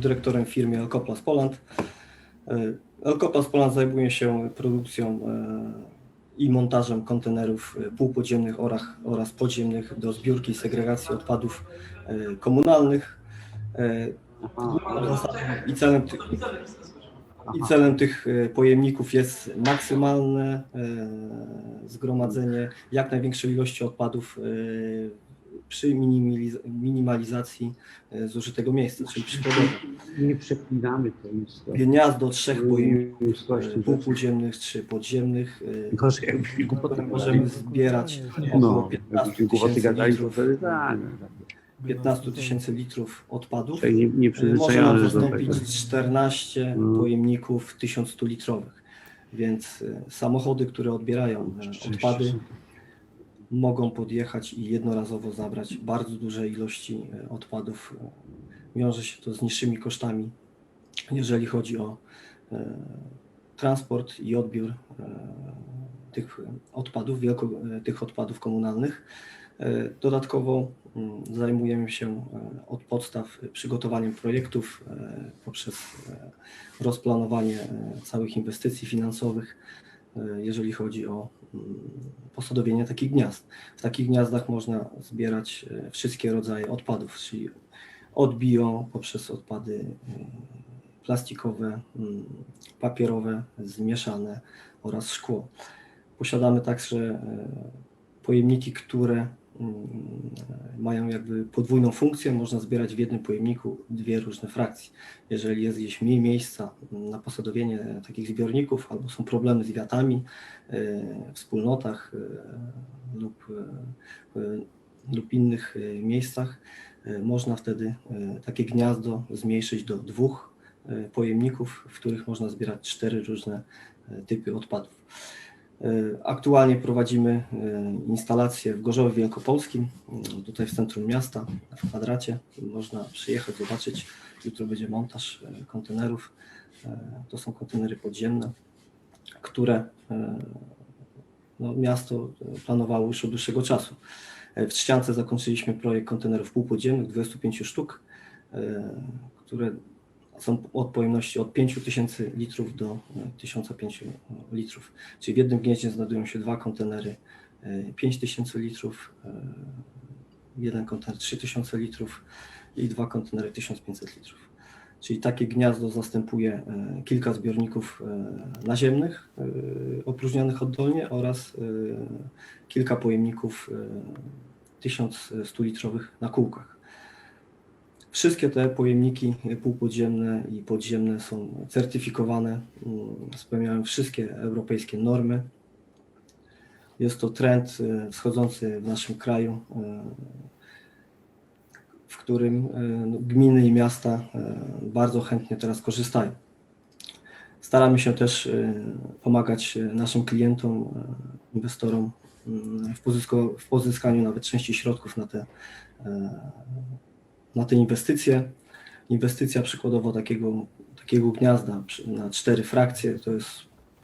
dyrektorem w firmie Elkoplas Poland. E, Elkoplas Poland zajmuje się produkcją e, i montażem kontenerów e, półpodziemnych oraz, podziemnych do zbiórki i segregacji odpadów komunalnych. I celem, i celem tych pojemników jest maksymalne zgromadzenie jak największej ilości odpadów przy minimaliz- minimalizacji e, zużytego miejsca, czyli przykładowo Nie przeklinamy to to. gniazdo trzech pojemników ludzkości. e, półpodziemnych czy podziemnych e, Gorzej, jakbyśmy głupoty możemy zbierać około No, 15 jakbyśmy głupoty tysięcy litrów, wtedy tak. 15 tysięcy litrów odpadów. Nie, nie Może nam do zastąpić tego. 14 No. pojemników 1100 litrowych. Więc samochody, które odbierają odpady, mogą podjechać i jednorazowo zabrać bardzo duże ilości e, odpadów. Wiąże się to z niższymi kosztami, jeżeli chodzi o e, transport i odbiór e, tych odpadów, wielko, tych odpadów komunalnych. Dodatkowo mm, zajmujemy się od podstaw przygotowaniem projektów poprzez rozplanowanie całych inwestycji finansowych, jeżeli chodzi o posadowienie takich gniazd. W takich gniazdach można zbierać e, wszystkie rodzaje odpadów, czyli od bio poprzez odpady e, plastikowe, mm, papierowe, zmieszane oraz szkło. Posiadamy także e, pojemniki, które mm, mają jakby podwójną funkcję. Można zbierać w jednym pojemniku dwie różne frakcje. Jeżeli jest gdzieś mniej miejsca na posadowienie takich zbiorników, albo są problemy z wiatami e, w wspólnotach e, lub, e, e, lub innych e, miejscach, e, można wtedy e, takie gniazdo zmniejszyć do dwóch e, pojemników, w których można zbierać cztery różne e, typy odpadów. E, Aktualnie prowadzimy e, instalację w Gorzowie Wielkopolskim, m, tutaj w centrum miasta, w kwadracie. Można przyjechać, zobaczyć. Jutro będzie montaż e, kontenerów. E, To są kontenery podziemne, które e, no, miasto e, planowało już od dłuższego czasu. E, W Trzciance zakończyliśmy projekt kontenerów półpodziemnych, 25 sztuk, e, które są od pojemności od 5000 litrów do e, 1005 litrów. Czyli w jednym gnieździe znajdują się dwa kontenery e, 5000 litrów, e, jeden kontener 3000 litrów i dwa kontenery 1500 litrów. Czyli takie gniazdo zastępuje e, kilka zbiorników e, naziemnych e, opróżnionych oddolnie oraz e, kilka pojemników e, 1100 litrowych na kółkach. Wszystkie te pojemniki półpodziemne i podziemne są certyfikowane, mm, spełniają wszystkie europejskie normy. Jest to trend e, wschodzący w naszym kraju, e, w którym e, no, gminy i miasta bardzo chętnie teraz korzystają. Staramy się też pomagać naszym klientom, inwestorom mm, w, pozyskaniu nawet części środków na te, na te inwestycje. Inwestycja przykładowo takiego, takiego gniazda na cztery frakcje to jest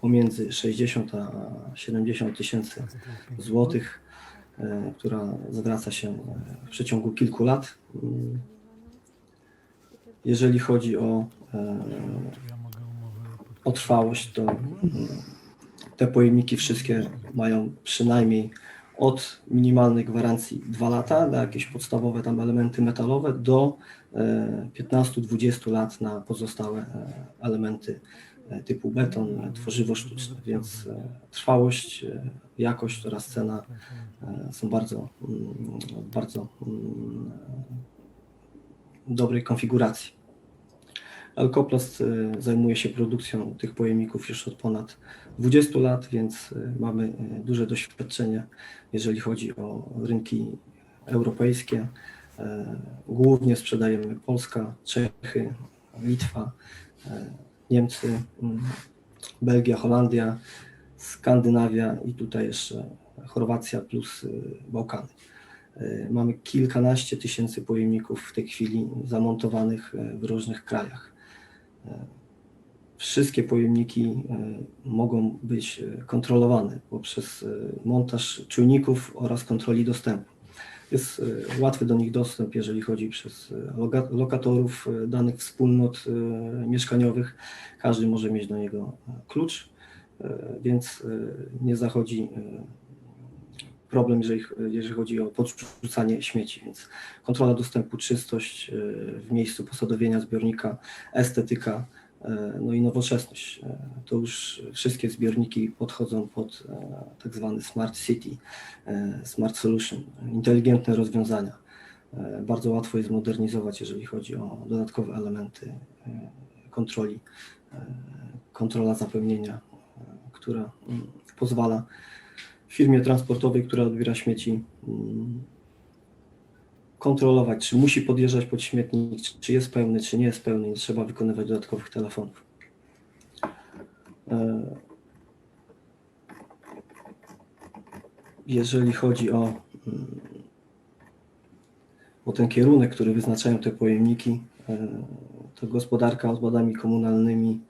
pomiędzy 60 a 70 tysięcy złotych, e, która zwraca się e, w przeciągu kilku lat. Jeżeli chodzi o, e, o trwałość, to te pojemniki wszystkie mają przynajmniej od minimalnej gwarancji 2 lata na jakieś podstawowe tam elementy metalowe do e, 15-20 lat na pozostałe e, elementy e, typu beton, e, tworzywo sztuczne, więc e, trwałość, e, jakość oraz cena e, są bardzo, mm, bardzo mm, dobrej konfiguracji. Elkoplast e, zajmuje się produkcją tych pojemników już od ponad 20 lat, więc e, mamy e, duże doświadczenie, jeżeli chodzi o rynki europejskie. Głównie sprzedajemy Polska, Czechy, Litwa, Niemcy, Belgia, Holandia, Skandynawia i tutaj jeszcze Chorwacja plus y, Bałkany. Mamy kilkanaście tysięcy pojemników w tej chwili zamontowanych w różnych krajach. Wszystkie pojemniki e, mogą być e, kontrolowane poprzez e, montaż czujników oraz kontroli dostępu. Jest łatwy do nich dostęp, jeżeli chodzi przez lokatorów danych wspólnot mieszkaniowych. Każdy może mieć do niego klucz, więc nie zachodzi problem, jeżeli, jeżeli chodzi o podrzucanie śmieci. Więc kontrola dostępu, czystość e, w miejscu posadowienia zbiornika, estetyka, e, no i nowoczesność. E, To już wszystkie zbiorniki podchodzą pod tak zwany Smart City, Smart Solution, inteligentne rozwiązania. Bardzo łatwo je zmodernizować, jeżeli chodzi o dodatkowe elementy kontroli, kontrola zapełnienia, która mm, pozwala firmie transportowej, która odbiera śmieci, mm, kontrolować, czy musi podjeżdżać pod śmietnik, czy- jest pełny, czy nie jest pełny, nie trzeba wykonywać dodatkowych telefonów. E, Jeżeli chodzi o, mm, o ten kierunek, który wyznaczają te pojemniki, e, to gospodarka odpadami komunalnymi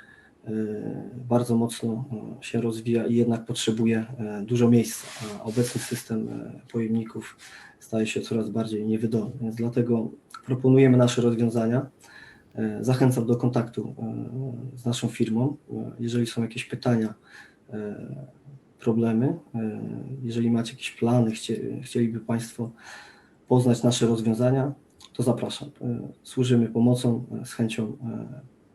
bardzo mocno e, się rozwija i jednak potrzebuje e, dużo miejsca, a obecny system pojemników staje się coraz bardziej niewydolny. Więc dlatego proponujemy nasze rozwiązania. Zachęcam do kontaktu z naszą firmą. Jeżeli są jakieś pytania, problemy, jeżeli macie jakieś plany, chcie, chcieliby Państwo poznać nasze rozwiązania, to zapraszam. Służymy pomocą, z chęcią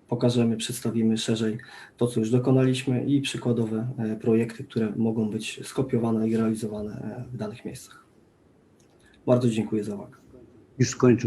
pokażemy, przedstawimy szerzej to, co już dokonaliśmy i przykładowe e, projekty, które mogą być skopiowane i realizowane e, w danych miejscach. Bardzo dziękuję za uwagę. Już skończył.